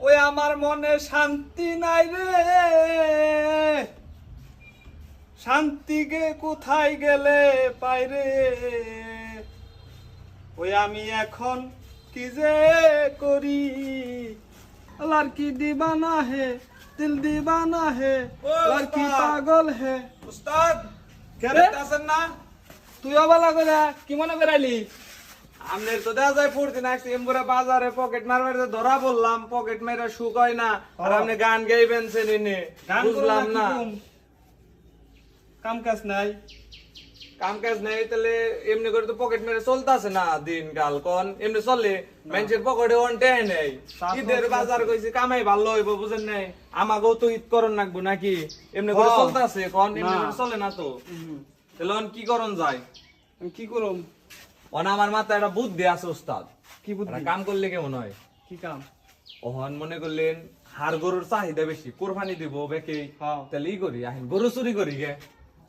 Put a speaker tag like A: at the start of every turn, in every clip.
A: ওই আমার মনে শান্তি নাই রে। শান্তি গে কোথায় গেলে পাই রে? ওই আমি এখন কি যে করি? লড়কি দিবানা হে? দিল দিবানা হে? লড়কি
B: উস্তাদ।
A: পাগল হে?
B: উস্তাদ
A: কে রে?
B: আছেন না।
A: তুই অবালা করে কি মনে করাইলি?
B: আমনের তো দেখা যায় ফুর্তি নাকছি বাজারে পকেট মারবার ধরা বললাম পকেট মেরে সুখ হয় না। আর আপনি গান গাইবেন সেদিনে
A: গান
B: বুঝলাম না।
A: কাম কাজ নাই?
B: কাম কাজ নাই তাহলে এমনি করে তো পকেট মেরে চলতেছে না দিন কাল কোন। এমনি চলে মানুষের পকেটে অনটে নেই। ঈদের বাজার। কইছি কামাই ভালো হইব বুঝেন নাই? আমাকেও তো ঈদ করন লাগবো নাকি? এমনি করে। চলতেছে কোন এমনি করে চলে না তো? তাহলে কি করন যায়?
A: কি করম?
B: আমার মাথায় একটা বুদ্ধি আছে উস্তাদ।
A: কি বুদ্ধি?
B: কাম করলে কেমন হয়?
A: কি কাম?
B: ওহন মনে করলেন হার গরুর চাহিদা বেশি কোরবানি দিব বেকে।
A: হ্যাঁ।
B: তাহলে ই করি আহিন গরু চুরি করি গে।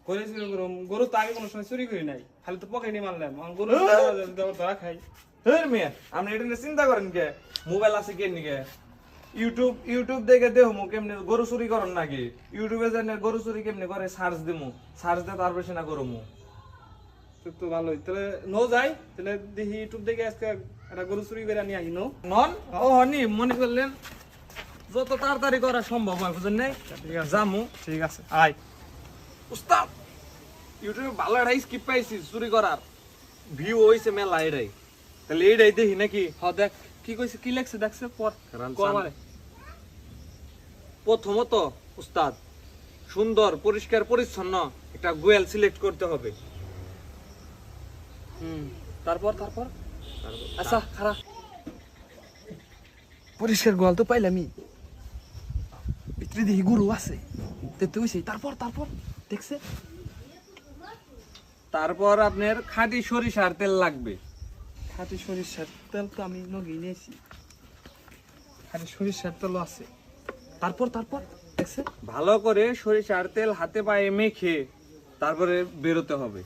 A: করেছি গরম গরু তো আগে কোনো সময় চুরি করি নাই খালি তো পকেটে মারলাম। এখন গরু
B: হ্যাঁ।
A: ধরা খাই
B: মেয়ে আপনি এটা নিয়ে চিন্তা করেন কে মোবাইল আছে কে নিকে ইউটিউব ইউটিউব দেখে দেহ মু কেমনে গরু চুরি করেন নাকি? ইউটিউবে জানে গরু চুরি কেমনে করে সার্চ দিমু। সার্চ দিয়ে তারপরে সেনা করমু।
A: তো তো ভালোই। তাহলে নো যাই তাহলে দেখি ইউটিউব দেখে আজকে একটা গরু চুরি করে নিয়ে আহি নো
B: নন? ও হনি মনে করলেন যত তাড়াতাড়ি করা সম্ভব হয় বুঝেন নাই?
A: ঠিক
B: জামু
A: ঠিক আছে আয়।
B: উস্তাদ! ইউটিউবে ভালো একটা স্কিপ পাইছি চুরি করার। ভিউ হইছে মেলা এটাই। তাহলে এইটাই দেখি নাকি?
A: হ দেখ। কি কইছে কি লেখছে দেখছে পর।
B: প্রথমত উস্তাদ সুন্দর পরিষ্কার পরিচ্ছন্ন একটা গোয়াল সিলেক্ট করতে হবে।
A: তারপর তারপর? আচ্ছা খারাপ। পরিষ্কার গোয়াল তো পাইলামই ভিতরে দেখি গরু আছে। দেখতে হইছে। তারপর তারপর? দেখছে?
B: তারপর আপনার খাঁটি সরিষার তেল লাগবে।
A: খাঁটি সরিষার তেল তো আমি নগি নিয়েছি। খাটি সরিষার তেল আছে। তারপর তারপর? দেখছে?
B: ভালো করে সরিষার তেল হাতে পায়ে মেখে তারপরে বেরোতে হবে।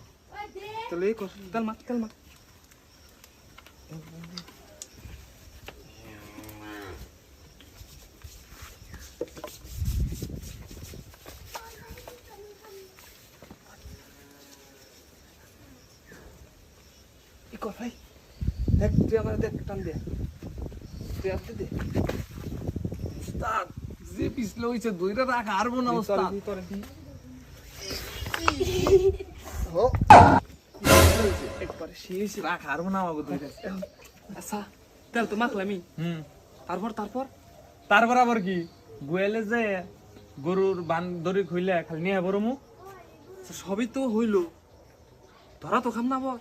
A: কর তেল মাখ তেল মাখ এই কর ভাই দেখ তুই আমার দেখ টান দে তুই আসতে দে
B: যে পিছলে হইছে দুইটা রাখ হারবো না উস্তাদ
A: তোরে দি একবারে শেষ
B: রাখ হারবো না আমাকে দুইটা
A: আচ্ছা তেল তো মাখলামই
B: হুম।
A: তারপর তারপর?
B: তারপর আবার কি? গোয়ালে যে গরুর বান দড়ি খুইলে খালি নিয়ে বরমু
A: আচ্ছা, সবই তো হইল। ধরা তো খাম না আবার।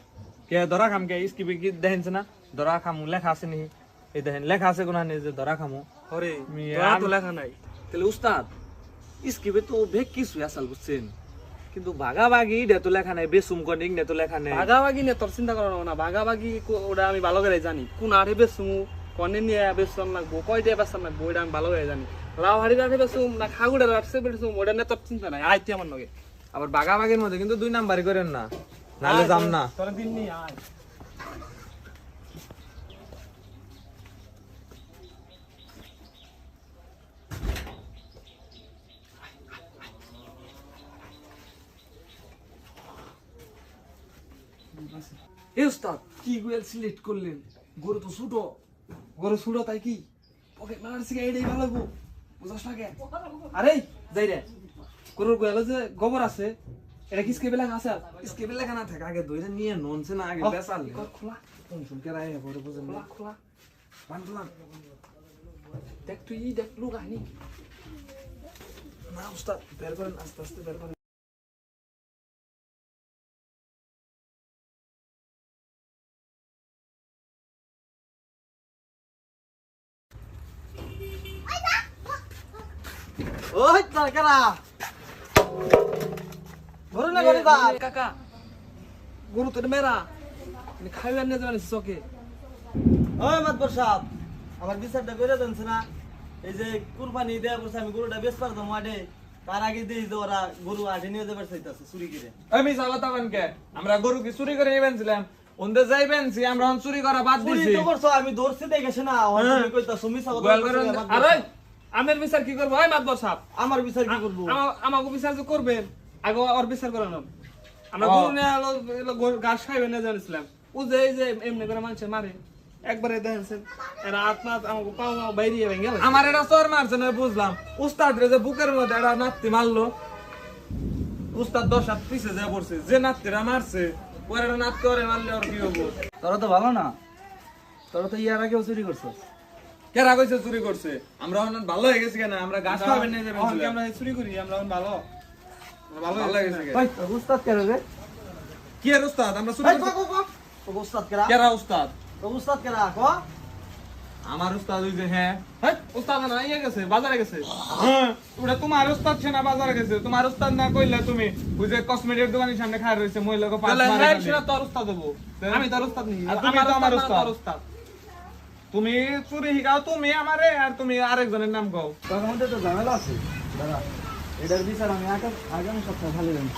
B: কে ধরা খাম কে? স্কিপে কি দেখেনছে না। ধরা খামু লেখা আছে নি। এই দেখেন লেখা আছে কোনা নেই যে ধরা খামু। মিয়া,
A: ধরা তো লেখা নাই।
B: তাহলে উস্তাদ স্কিপে তো ভেগ কিছু আসাল বুঝছেন। কিন্তু ভাগাভাগি এটা তো লেখা নাই বেসুম কনিক এটা তো লেখা নেই।
A: ভাগাভাগি তোর চিন্তা করো না ভাগাভাগি ওটা আমি ভালো করে জানি। কোন আড়ে বেসুমু কনে নিয়ে বেসন লাগবো কয়টা বেসন লাগবো ওটা আমি ভালো করে জানি। লাউ হাড়ি রাখে বেসুম না খাগুড়ে রাখছে বেসুম ওটা নিয়ে তোর চিন্তা নাই আইতে আমার লগে।
B: আবার ভাগাভাগির মধ্যে কিন্তু দুই নাম্বারই করেন না নালে যাম না।
A: তোর দিন নিয়ে আয়।
B: এ উস্তাদ কি গোয়েল সিলেক্ট করলেন? গরু তো ছুটো।
A: গরু তাই কি? পকেট মারার সিগা এটাই ভালো লাগবো। বুঝাস না আরে যাই রে। গরুর গোয়ালে যে গোবর আছে এটা কি স্কেবে লেখা আছে
B: লেখা না থাকে আগে দুইটা নিয়ে ননছে না আগে বেসাল
A: খোলা।
B: কোন শুনকে রায় পরে বুঝেন
A: খোলা খোলা।
B: বান্ধলাম
A: দেখ তুই দেখ লোক আনি
B: না উস্তাদ বের করেন আস্তে আস্তে বের করেন।
C: ওই তোর কেরা? ঘুরে না ঘুরে যা
A: কাকা। গরু তোর মেরা চকে?
C: ওই মাতবর সাহেব আমার বিচারটা করে দেন না। এই যে কুরবানি দেয়া বলছে আমি গরুটা বেশ পারতাম আডে তার আগে দিই যে ওরা গরু আডে নিয়ে যাবার চাইতেছে চুরি করে।
B: আমি সালাতামান কে? আমরা গরু কি চুরি করে নিবেনছিলাম ওনদের যাইবেন সি আমরা চুরি করা বাদ
C: চুরি তো করছ আমি ধরছি দেখেছে না
B: হ্যাঁ।
C: তুমি কইতাছো মিছা কথা
A: আরে। আমের বিচার কি করব? মাতবর সাহেব
C: আমার বিচার কি করব?
A: আমাকে বিচার যে করবেন আগে ওর বিচার করে নেন আমরা গরু নিয়ে এলো এলো গরু- ঘাস খাইবে না জানিছিলাম। ও যে এই যে এমনি করে মানুষের মারে একবারে দেখেন এরা আত্মা আমাকে পাও বাইরে ভেঙে গেল
B: আমার এটা চোর মারছে না বুঝলাম। উস্তাদ রে যে বুকের মধ্যে নাত্তি মারলো উস্তাদ দশ হাত পিছে যা পড়ছে যে নাত্তিরা মারছে ওর ওরে মারলে ওর কি হব?
C: তোরা তো ভালো না। তোরা তো ইয়ার আগেও চুরি করছ
B: কেরা কইছে চুরি করছে? আমরা ভালো হয়ে গেছি কেন? আমরা গাছ খাবেন যাবেন
A: এখন আমরা চুরি করি? আমরা এখন ভালো। ভালো
B: ভালো
A: হয়ে
B: হয়ে গেছে।
C: ভাই উস্তাদ কেন রে?
B: কি উস্তাদ আমরা চুরি করছি।
C: উস্তাদ কেরা?
B: কেরা উস্তাদ
C: উস্তাদ কেরা কো?
B: আমার উস্তাদ ওই যে হ্যাঁ।
A: হেই, উস্তাদ না ইয়ে গেছে বাজারে গেছে।
B: হ্যাঁ, ওটা তোমার উস্তাদ সেনা বাজারে গেছে। তোমার উস্তাদ না কইলে তুমি ওই যে কসমেটিক দোকানের সামনে খায় রয়েছে মহিলাকে পাঁচ মারে
A: হ্যাঁ সেটা তোর উস্তাদ দেবো
B: হ্যাঁ।
A: আমি তোর উস্তাদ নেই।
B: আর তুমি তো আমার উস্তাদ। তুমি চুরি শিকাও, তুমি আমারে আর তুমি আরেকজনের নাম কও।
C: তোমার মধ্যে তো ঝামেলা আছে। দাদা এটার বিচার আমি আগামী সপ্তাহে ভালো জানি।